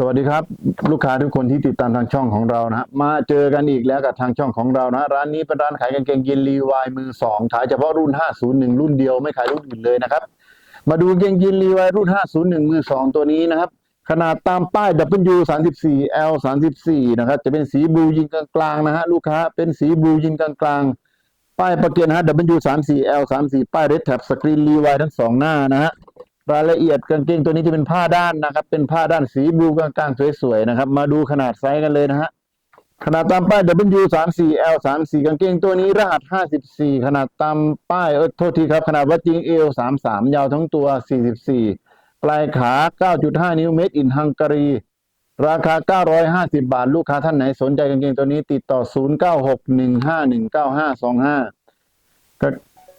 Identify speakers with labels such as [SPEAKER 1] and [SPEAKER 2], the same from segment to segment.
[SPEAKER 1] สวัสดีครับ ลูกค้าทุกคนที่ติดตามทางช่องของเรานะฮะมาเจอกันอีกแล้วกับทางช่องของเรานะร้านนี้เป็นร้านขายกางเกงยีนรีวายมือสองขายเฉพาะรุ่น 501 รุ่นเดียวไม่ขายรุ่นอื่นเลยนะครับ มาดูกางเกงยีนรีวายรุ่น 501 มือสองตัวนี้นะครับ ขนาดตามป้าย W 34 L 34นะครับจะเป็นสีบลูยิงกลางๆนะฮะลูกค้าเป็นสีบลูยิงกลางๆป้ายประเกียนะฮะ W 34 L 34ป้ายเรดแท็บสกรีนรีวายทั้งสองหน้านะฮะ รายละเอียดกางเกงตัวนี้จะเป็นผ้าด้านนะครับ เป็นผ้าด้านสีบลูกลางๆสวยๆนะครับ มาดูขนาดไซส์กันเลยนะฮะขนาดตามป้าย W 3 4 L 3 4กางเกงตัวนี้รหัส 54 ขนาดตามป้ายเออโทษทีครับ ขนาดวัดจริง L 3 3ยาวทั้งตัว 44 ปลายขา 9.5 นิ้วเมตรอินฮังการี ราคา 950 บาท ลูกค้าท่านไหนสนใจกางเกงตัวนี้ติดต่อ 0961519525ก็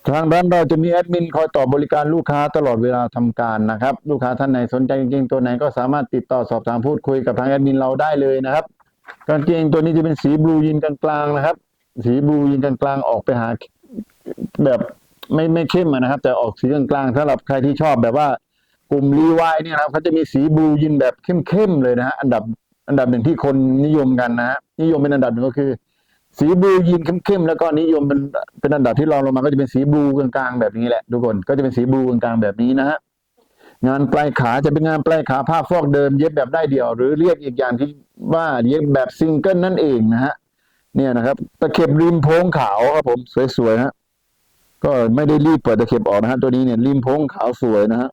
[SPEAKER 1] ทางร้านเราจะมีแอดมินคอยตอบบริการลูกค้าตลอดเวลาทำการนะครับ ลูกค้าท่านไหนสนใจกางเกงตัวไหนก็สามารถติดต่อสอบถามพูดคุยกับทางแอดมินเราได้เลยนะครับกางเกงตัวนี้จะเป็นสีบลูยินกลางๆนะครับ สีบลูยินกลางๆออกไปหาแบบไม่ไม่เข้มนะครับ แต่ออกสีกลางๆสำหรับใครที่ชอบแบบว่ากลุ่มรีวายเนี่ยครับเขาจะมีสีบลูยินแบบเข้มๆเลยนะฮะอันดับอันดับหนึ่งที่คนนิยมกันนะฮะนิยมเป็นอันดับหนึ่งก็คือ สีบลูยีนเข้มๆแล้วก็นิยมเป็นเป็นอันดับที่รองลงมาก็จะเป็นสีบลูกลางๆแบบนี้แหละทุกคนก็จะเป็นสีบลูกลางๆแบบนี้นะฮะงานปลายขาจะเป็นงานปลายขาผ้าฟอกเดิมเย็บแบบได้เดี่ยว หรือเรียกอีกอย่างที่ว่าเย็บแบบซิงเกิลนั่นเองนะฮะเนี่ยนะครับ ตะเข็บริมโพงขาวครับผมสวยๆฮะก็ไม่ได้รีบเปิดตะเข็บออกนะฮะตัวนี้เนี่ยริมโพงขาวสวยนะฮะ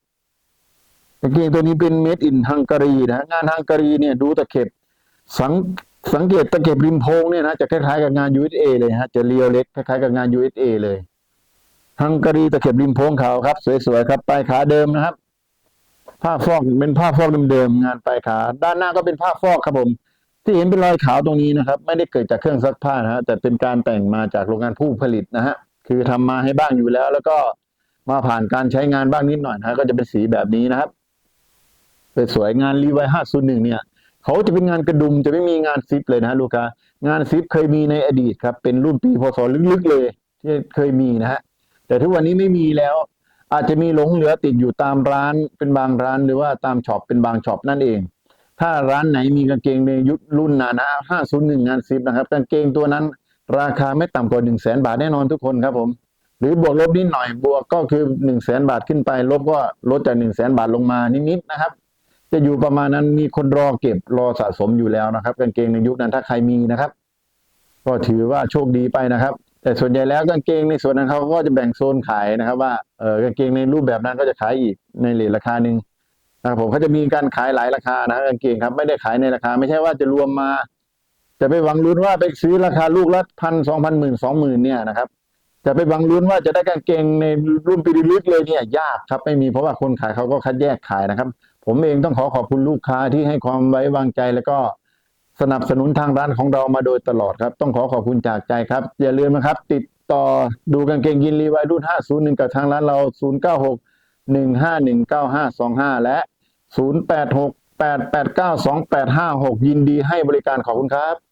[SPEAKER 1] กางเกงตัวนี้เป็นเมดอินฮังการีนะฮะงานฮังการีเนี่ยดูตะเข็บสัง สังเกตตะเข็บริมโพงเนี่ยนะจะคล้ายๆกับงาน USA เลยฮะจะเรียวเล็กคล้ายๆกับงาน USA เลยฮังการีตะเข็บริมโพงขาวครับ สวยๆครับปลายขาเดิมนะครับผ้าฟอกเป็นผ้าฟอกเดิมๆงานปลายขา ด้านหน้าก็เป็นผ้าฟอกครับผม ที่เห็นเป็นรอยขาวตรงนี้นะครับ ไม่ได้เกิดจากเครื่องซักผ้านะฮะแต่เป็นการแต่งมาจากโรงงานผู้ผลิตนะฮะคือทำมาให้บ้างอยู่แล้ว แล้วก็มาผ่านการใช้งานบ้างนิดหน่อยนะฮะก็จะเป็นสีแบบนี้นะครับสวยๆงานรีไวห้าศูนย์หนึ่งเนี่ย เขาจะเป็นงานกระดุมจะไม่มีงานซิปเลยนะฮะลูกค้างานซิปเคยมีในอดีตครับ เป็นรุ่นปีพศลึกๆเลย ที่เคยมีนะฮะแต่ทุกวันนี้ไม่มีแล้ว อาจจะมีหลงเหลือติดอยู่ตามร้านเป็นบางร้านหรือว่าตามช็อปเป็นบางช็อปนั่นเอง ถ้าร้านไหนมีกางเกงในยุครุ่นนานะ501 งานซิปนะครับกางเกงตัวนั้น ราคาไม่ต่ำกว่า1 0 0 0 0แสนบาทแน่นอนทุกคนครับผมหรือบวกลบนิดหน่อยบวกก็คือ1 0 0 0 0แสนบาทขึ้นไป ลบก็ลดจาก1 0 0 0 0แสนบาทลงมานิดๆนะครับ จะอยู่ประมาณนั้นมีคนรอเก็บรอสะสมอยู่แล้วนะครับ กางเกงในยุคนั้นถ้าใครมีนะครับ ก็ถือว่าโชคดีไปนะครับ แต่ส่วนใหญ่แล้วกางเกงในส่วนนั้นเขาก็จะแบ่งโซนขายนะครับ ว่าเออกางเกงในรูปแบบนั้นก็จะขายอีกในเลทราคาหนึ่งนะครับผมเขาจะมีการขายหลายราคานะกางเกงครับ ไม่ได้ขายในราคา ไม่ใช่ว่าจะรวมมา จะไปหวังลุ้นว่าไปซื้อราคาลูกละพันสองพันหมื่นสองหมื่นเนี่ยนะครับ จะไปหวังลุ้นว่าจะได้กางเกงในรุ่นปีลึกเลยเนี่ยยากครับไม่มีเพราะว่าคนขายเขาก็คัดแยกขายนะครับ ผมเองต้องขอขอบคุณลูกค้าที่ให้ความไว้วางใจแล้วก็สนับสนุนทางร้านของเรามาโดยตลอดครับ ต้องขอขอบคุณจากใจครับ อย่าลืมนะครับ ติดต่อดูกางเกงยีนรีไวรุ่น 501 กับทางร้านเรา 0961519525 และ 0868892856 ยินดีให้บริการขอบคุณครับ